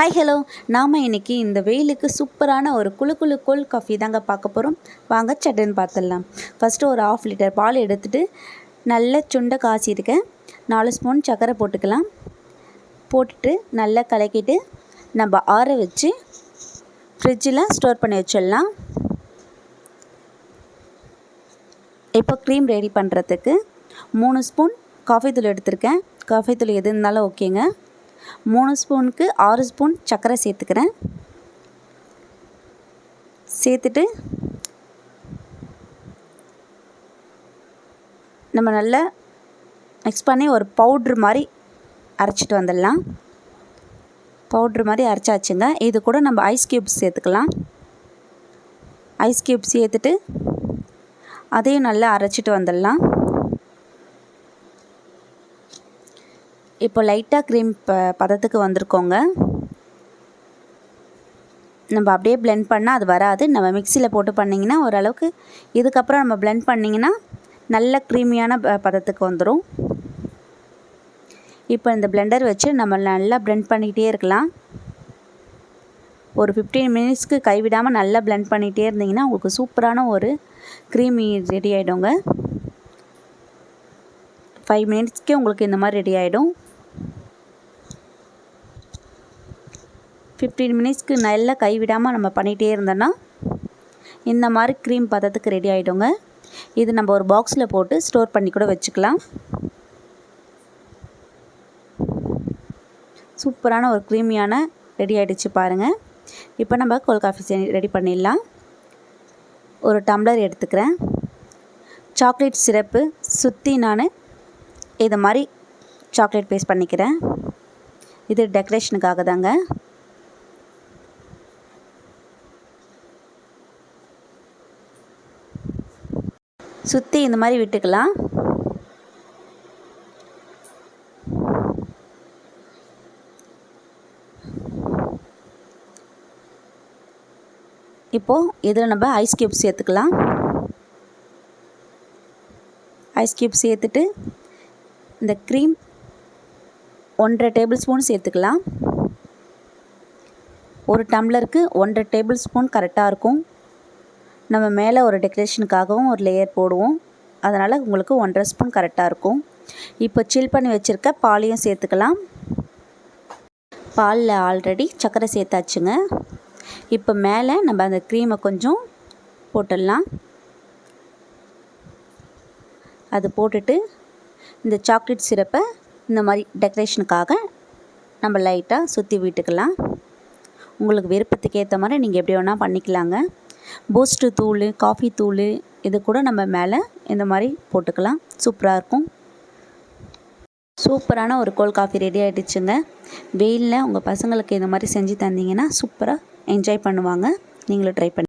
Hi hello நாம் இன்றைக்கி இந்த வெயிலுக்கு சூப்பரான ஒரு குளு குழு கோல்ட் காஃபி தாங்க பார்க்க போகிறோம் வாங்க சட்டுன்னு பார்த்துடலாம். ஃபஸ்ட்டு ஒரு ஆஃப் லிட்டர் பால் எடுத்துகிட்டு நல்ல சுண்டை காய்ச்சிருக்கேன் நாலு ஸ்பூன் சர்க்கரை போட்டுக்கலாம். போட்டுட்டு நல்லா கலக்கிட்டு நம்ம ஆற வச்சு ஃப்ரிட்ஜில் ஸ்டோர் பண்ணி வச்சிடலாம். இப்போ க்ரீம் ரெடி பண்ணுறதுக்கு மூணு ஸ்பூன் காஃபி தூள் எடுத்திருக்கேன். காஃபி தூள் எது இருந்தாலும் ஓகேங்க மூணு ஸ்பூனுக்கு ஆறு ஸ்பூன் சர்க்கரை சேர்த்துக்கிறேன். சேர்த்துட்டு நம்ம நல்லா மிக்ஸ் பண்ணி ஒரு பவுட்ரு மாதிரி அரைச்சிட்டு வந்துடலாம். பவுட்ரு மாதிரி அரைச்சாச்சுங்க. இது கூட நம்ம ஐஸ் க்யூப்ஸ் சேர்த்துக்கலாம். ஐஸ் க்யூப்ஸ் சேர்த்துட்டு அதையும் நல்லா அரைச்சிட்டு வந்துடலாம். இப்போ லைட்டாக க்ரீம் ப பதத்துக்கு வந்திருக்கோங்க. நம்ம அப்படியே பிளெண்ட் பண்ணால் அது வராது. நம்ம மிக்சியில் போட்டு பண்ணிங்கன்னா ஓரளவுக்கு இதுக்கப்புறம் நம்ம பிளெண்ட் பண்ணிங்கன்னா நல்ல க்ரீமியான ப பதத்துக்கு வந்துடும் இப்போ இந்த பிளெண்டர் வச்சு நம்ம நல்லா பிளெண்ட் பண்ணிக்கிட்டே இருக்கலாம். ஒரு ஃபிஃப்டீன் மினிட்ஸ்க்கு கைவிடாமல் நல்லா பிளெண்ட் பண்ணிகிட்டே இருந்தீங்கன்னா உங்களுக்கு சூப்பரான ஒரு க்ரீமி ரெடி ஆகிடுங்க ஃபைவ் மினிட்ஸ்க்கே உங்களுக்கு இந்த மாதிரி ரெடி ஆகிடும் ஃபிஃப்டீன் மினிட்ஸ்க்கு நல்லா கைவிடாமல் நம்ம பண்ணிகிட்டே இருந்தோன்னா இந்த மாதிரி க்ரீம் பதத்துக்கு ரெடி ஆகிடுங்க இது நம்ம ஒரு பாக்ஸில் போட்டு ஸ்டோர் பண்ணி கூட வச்சுக்கலாம். சூப்பரான ஒரு க்ரீமியான ரெடி ஆகிடுச்சு பாருங்கள் இப்போ நம்ம கோல் காஃபி ரெடி பண்ணிடலாம். ஒரு டம்ளர் எடுத்துக்கிறேன். சாக்லேட் சிரப்பு சுற்றி நான் இதை மாதிரி சாக்லேட் பேஸ்ட் பண்ணிக்கிறேன். இது டெக்கரேஷனுக்காக தாங்க சுற்றி இந்த மாதிரி விட்டுக்கலாம். இப்போது இதில் நம்ம ஐஸ் க்யூப் சேர்த்துக்கலாம். ஐஸ் க்யூப் சேர்த்துட்டு இந்த க்ரீம் ஒன்றரை டேபிள் ஸ்பூன் சேர்த்துக்கலாம். ஒரு டம்ளருக்கு ஒன்றரை டேபிள் ஸ்பூன் கரெக்டாக இருக்கும். நம்ம மேலே ஒரு டெக்கரேஷனுக்காகவும் ஒரு லேயர் போடுவோம். அதனால் உங்களுக்கு ஒன்றரை ஸ்பூன் கரெக்டாக இருக்கும். இப்போ சில் பண்ணி வச்சுருக்க பாலையும் சேர்த்துக்கலாம். பாலில் ஆல்ரெடி சர்க்கரை சேர்த்தாச்சுங்க. இப்போ மேலே நம்ம அந்த க்ரீமை கொஞ்சம் போட்டுடலாம். அது போட்டுட்டு இந்த சாக்லேட் சிரப்பை இந்த மாதிரி டெக்கரேஷனுக்காக நம்ம லைட்டாக சுற்றி விட்டுக்கலாம். உங்களுக்கு விருப்பத்துக்கு ஏற்ற மாதிரி நீங்கள் எப்படி வேணால் பண்ணிக்கலாங்க. பூஸ்ட்டு தூள் காஃபி தூள் இது கூட நம்ம மேலே இந்த மாதிரி போட்டுக்கலாம். சூப்பராக இருக்கும். சூப்பரான ஒரு கோல்ட் காஃபி ரெடி ஆகிடுச்சுங்க வெயிலில் உங்கள் பசங்களுக்கு இந்த மாதிரி செஞ்சு தந்தீங்கன்னா சூப்பராக என்ஜாய் பண்ணுவாங்க. நீங்களும் ட்ரை பண்ணி